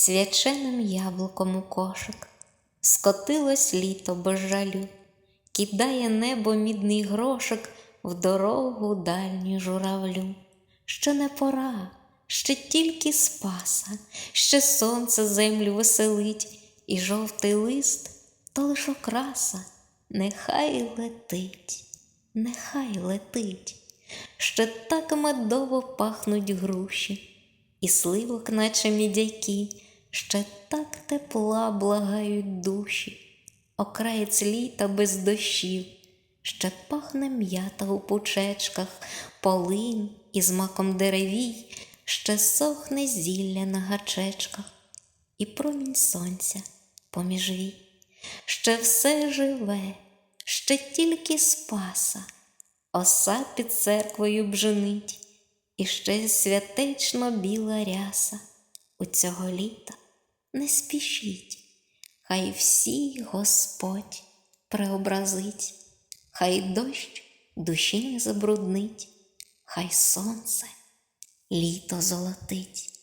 свяченим яблуком у кошик, скотилось літо без жалю, кидає небо мідний грошик в дорогу дальню журавлю. Ще не пора, ще тільки спаса, ще сонце землю веселить, і жовтий лист то лиш окраса, нехай летить, нехай летить, ще так медово пахнуть груші, і сливок, наче мідяки, ще так тепла благають душі, окраєць літа без дощів, ще пахне м'ята у пучечках, полинь із маком деревій, ще сохне зілля на гачечках, і промінь сонця поміж вій. Ще все живе, ще тільки спаса, оса під церквою бженить, і ще святечно біла ряса. У цього літа. Не спішіть, хай всі Господь преобразить, хай дощ душі не забруднить, хай сонце літо золотить.